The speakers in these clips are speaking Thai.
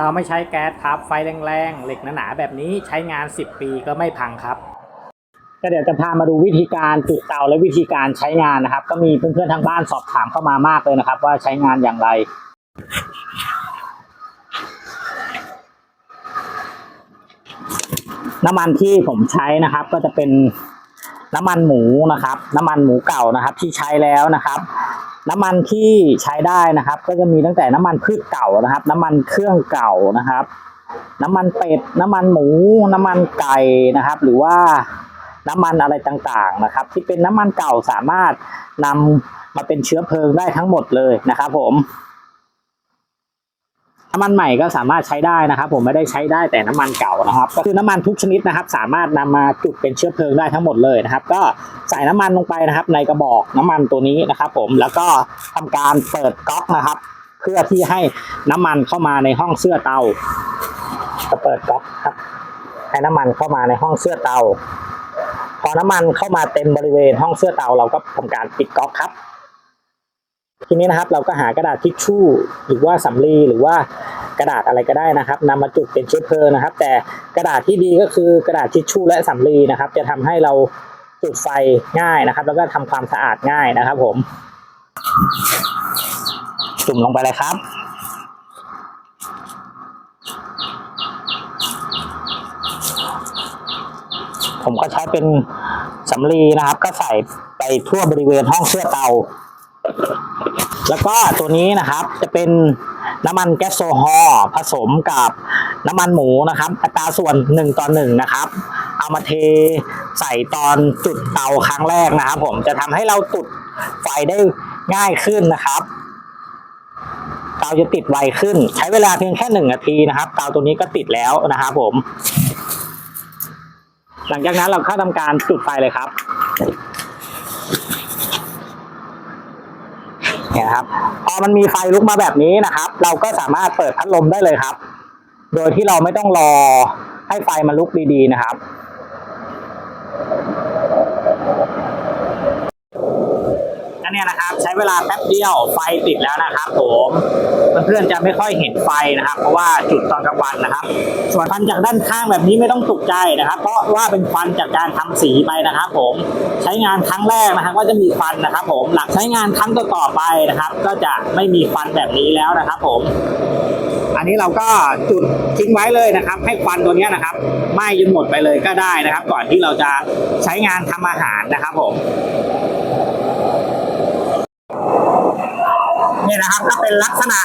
เตาไม่ใช้แก๊สครับ ไฟแรงๆ เหล็กหนาๆแบบนี้ใช้งาน 10 ปีก็ไม่พังครับ ก็เดี๋ยวจะพามาดูวิธีการจุดเตาและวิธีการใช้งานนะครับ ก็มีเพื่อนๆทางบ้านสอบถามเข้ามามากเลยนะครับ ว่าใช้งานอย่างไรน้ำมันที่ผมใช้นะครับก็จะเป็นน้ำมันหมูนะครับ น้ำมันหมูเก่านะครับ ที่ใช้แล้วนะครับ น้ำมันที่ใช้ได้นะครับ ก็จะมีตั้งแต่น้ำมันพืชเก่านะครับ น้ำมันเครื่องเก่านะครับ น้ำมันเป็ด น้ำมันหมู น้ำมันไก่นะครับ หรือว่าน้ำมันอะไรต่างๆนะครับ ที่เป็นน้ำมันเก่าสามารถนำมาเป็นเชื้อเพลิงได้ทั้งหมดเลยนะครับ ผม น้ำมันใหม่ก็สามารถใช้ได้นะครับ ผมไม่ได้ใช้ได้แต่น้ำมันเก่านะครับ ก็คือน้ำมันทุกชนิดนะครับ สามารถนำมาจุดเป็นเชื้อเพลิงได้ทั้งหมดเลยนะครับ ก็ใส่น้ำมันลงไปนะครับ ในกระบอกน้ำมันตัวนี้นะครับ ผมแล้วก็ทำการเปิดก๊อกนะครับ เพื่อที่ให้น้ำมันเข้ามาในห้องเสื้อเตาจะเปิดก๊อกครับ ให้น้ำมันเข้ามาในห้องเสื้อเตา พอน้ำมันเข้ามาเต็มบริเวณห้องเสื้อเตาเราก็ทำการปิดก๊อกครับ ทีนี้นะครับเราก็หากระดาษทิชชู่หรือว่าสำลีหรือว่ากระดาษอะไรก็ได้นะครับนำมาจุดเป็นเชื้อเพลิงนะครับ แต่กระดาษที่ดีก็คือกระดาษทิชชู่และสำลีนะครับ จะทำให้เราจุดไฟง่ายนะครับ แล้วก็ทำความสะอาดง่ายนะครับ ผม จุ่มลงไปเลยครับผมก็ใช้เป็นสำลีนะครับ ก็ใส่ไปทั่วบริเวณห้องเสื้อเตา แล้วก็ตัวนี้นะครับจะเป็นน้ำมันแก๊สโซฮอล์ผสมกับน้ำมันหมูนะครับอัตราส่วนหนึ่งต่อหนึ่งนะครับ เอามาเทใส่ตอนจุดเตาครั้งแรกนะครับ ผมจะทำให้เราจุดไฟได้ง่ายขึ้นนะครับเตาจะติดไวขึ้น ใช้เวลาเพียงแค่หนึ่งนาทีนะครับ เตาตัวนี้ก็ติดแล้วนะครับผม หลังจากนั้นเราเข้าทำการจุดไฟเลยครับ เนี่ยครับพอมันมีไฟลุกมาแบบนี้นะครับ เราก็สามารถเปิดพัดลมได้เลยครับ โดยที่เราไม่ต้องรอให้ไฟมันลุกดีๆนะครับ อันเนี้ยนะครับ ใช้เวลาแป๊บเดียวไฟติดแล้วนะครับผมเพื่อนๆจะไม่ค่อยเห็นไฟนะครับ เพราะว่าจุดตอนกลางวันนะครับ ส่วนควันจากด้านข้างแบบนี้ไม่ต้องตกใจนะครับ เพราะว่าเป็นควันจากการทำสีไปนะครับ ผมใช้งานครั้งแรกนะครับก็จะมีควันนะครับ ผมหลังใช้งานครั้งต่อๆไปนะครับ ก็จะไม่มีควันแบบนี้แล้วนะครับ ผม อันนี้เราก็จุดทิ้งไว้เลยนะครับ ให้ควันตัวนี้นะครับไหม้จนหมดไปเลยก็ได้นะครับ ก่อนที่เราจะใช้งานทำอาหารนะครับ ผม นี่นะครับก็เป็นลักษณะ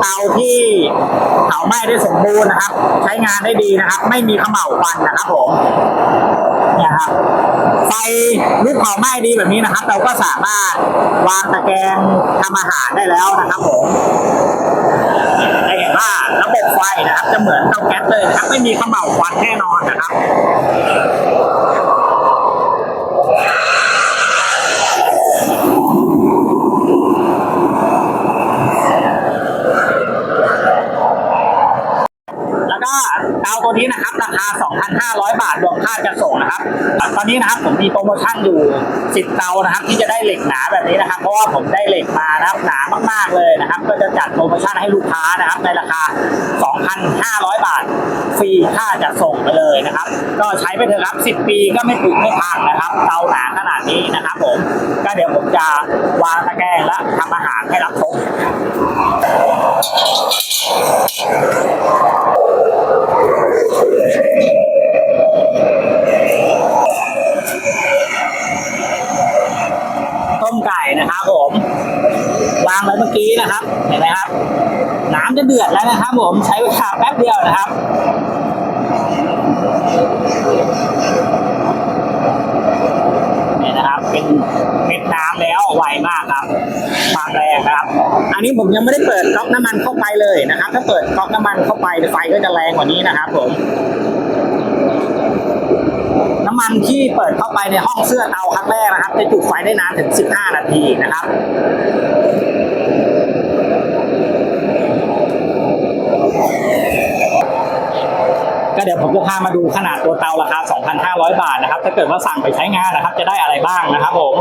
เตาที่เผาไหม้ได้สมบูรณ์นะครับ ใช้งานได้ดีนะครับ ไม่มีขม่าวควันนะครับผมเนี่ยครับไฟลุกเผาไหม้ดีแบบนี้นะครับ เราก็สามารถวางตะแกรงทำอาหารได้แล้วนะครับผมจะเห็นว่าระบบไฟนะครับ จะเหมือนเตาแก๊สเลยครับ ไม่มีขม่าวควันแน่นอนนะครับ แล้วก็เตาตัวนี้นะครับ ราคา 2,500 บาทรวมค่าจัดส่งนะครับ ต อนนี้นะครับผมมีโปรโมชั่นอยู่10เตานะครับ ที่จะได้เหล็กหนาแบบนี้นะครับ เพราะว่าผมได้เหล็กมานะครับหนามากๆเลยนะครับ ก็จะจัดโปรโมชั่นให้ลูกค้านะครับ ในราคา 2,500 บาท ฟรีค่าจัดส่งไปเลยนะครับ ก็ใช้ไปเถอะครับ 10 ปีก็ไม่ผุไม่พังนะครับ เตาหนาขนาดนี้นะครับผมก็เดี๋ยวผมจะวางตะแกรงและทำอาหารให้รับชม ต้มไก่ นะครับผมวางไว้เมื่อกี้นะครับ เห็นไหมครับ น้ำจะเดือดแล้วนะครับผมใช้เวลาแป๊บเดียวนะครับนี่นะครับ เป็นเม็ดน้ำแล้วไวมากครับความแรงนะครับ อันนี้ผมยังไม่ได้เปิดก๊อกน้ำมันเข้าไปเลยนะครับ ถ้าเปิดก๊อกน้ำมันเข้าไปไฟก็จะแรงกว่านี้นะครับ ผม มันที่เปิดเข้าไปในห้องเสื้อเตาครั้งแรกนะครับจะจุดไฟได้นานถึง 15 นาทีนะครับก็เดี๋ยวผมจะพามาดูขนาดตัวเตาราคา 2,500 บาทนะครับ ถ้าเกิดว่าสั่งไปใช้งานนะครับ จะได้อะไรบ้างนะครับผม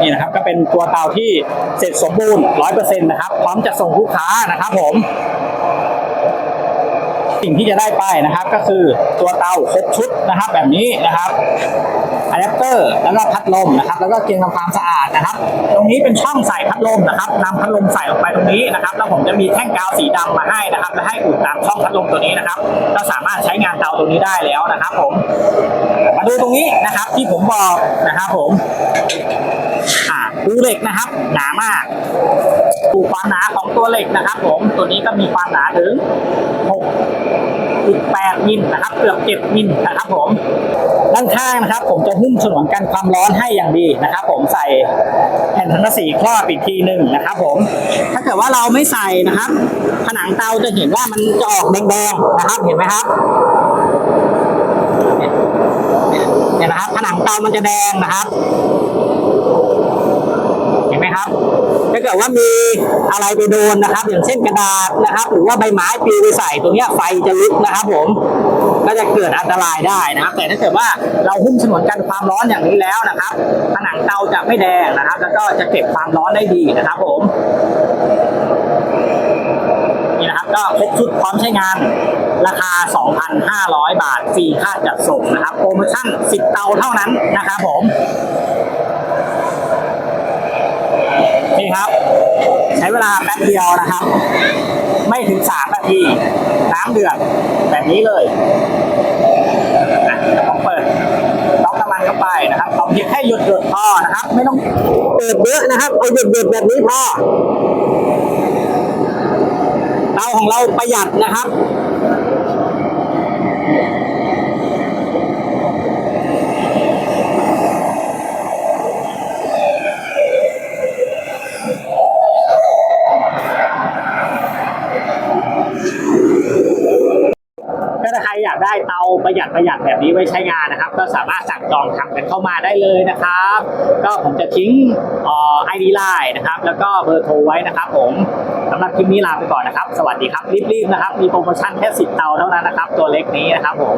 นี่นะครับก็เป็นตัวเตาที่เสร็จสมบูรณ์ 100%นะครับ พร้อมจะส่งลูกค้านะครับผม สิ่งที่จะได้ไปนะครับ ก็คือตัวเตาครบชุดนะครับ แบบนี้นะครับอะแดปเตอร์แล้วก็พัดลมนะครับ แล้วก็เกียงทำความสะอาดนะครับ ตรงนี้เป็นช่องใส่พัดลมนะครับนำพัดลมใส่ลงไปตรงนี้นะครับ แล้วผมจะมีแท่งกาวสีดำมาให้นะครับ และให้อุดตามช่องพัดลมตัวนี้นะครับ ก็สามารถใช้งานเตาตรงนี้ได้แล้วนะครับ ผม มาดูตรงนี้นะครับ ที่ผมบอกนะครับ ผมกูเหล็กนะครับ หนามากดูความหนาของตัวเหล็กนะครับ ผมตัวนี้ก็มีความหนาถึง 6.8มิลนะครับ เกือบ 7 มิลนะครับผมด้านข้างนะครับ ผมจะหุ้มฉนวนกันความร้อนให้อย่างดีนะครับ ผมใส่แผ่นสังกะสีครอบอีกทีหนึ่งนะครับ ผม ถ้าเกิดว่าเราไม่ใส่นะครับ ผนังเตาจะเห็นว่ามันจะออกแดงๆนะครับ เห็นไหมครับเนี่ยนะครับ ผนังเตามันจะแดงนะครับ เห็นไหมครับ ถ้าเกิดว่ามีอะไรไปโดนนะครับ อย่างเช่นกระดาษนะครับ หรือว่าใบไม้ปลิวไปใส่ตรงนี้ไฟจะลุกนะครับ ผมก็จะเกิดอันตรายได้นะครับ แต่ถ้าเกิดว่าเราหุ้มฉนวนกันความร้อนอย่างนี้แล้วนะครับ ผนังเตาจะไม่แดงนะครับ แล้วก็จะเก็บความร้อนได้ดีนะครับ ผมนี่นะครับก็ครบชุดพร้อมใช้งานราคา 2,500 บาทฟรีค่าจัดส่งนะครับ โปรโมชั่น 10 เตาเท่านั้นนะครับผม นี่ครับ ใช้เวลาแป๊บเดียวนะครับ ไม่ถึง3นาที น้ำเดือดแบบนี้เลยอะเดี๋ยวผมเปิดล็อกน้ำมันเข้าไปนะครับเอาเพียงแค่หยุดหยดพอนะครับ ไม่ต้องเปิดเยอะนะครับเอาหยดหยดแบบนี้พอเตาของเราประหยัดนะครับ ก็ถ้าใครอยาก ได้เตาประหยัดประหยัดแบบนี้ไว้ใช้งานนะครับ ก็สามารถสั่งจองทำกันเข้ามาได้เลยนะครับ ก็ผมจะทิ้งไอดีไลน์นะครับ แล้วก็เบอร์โทรไว้นะครับ ผมสำหรับคลิปนี้ลาไปก่อนนะครับ สวัสดีครับรีบๆนะครับ มีโปรโมชั่นแค่สิบเตาเท่านั้นนะครับ ตัวเล็กนี้นะครับผม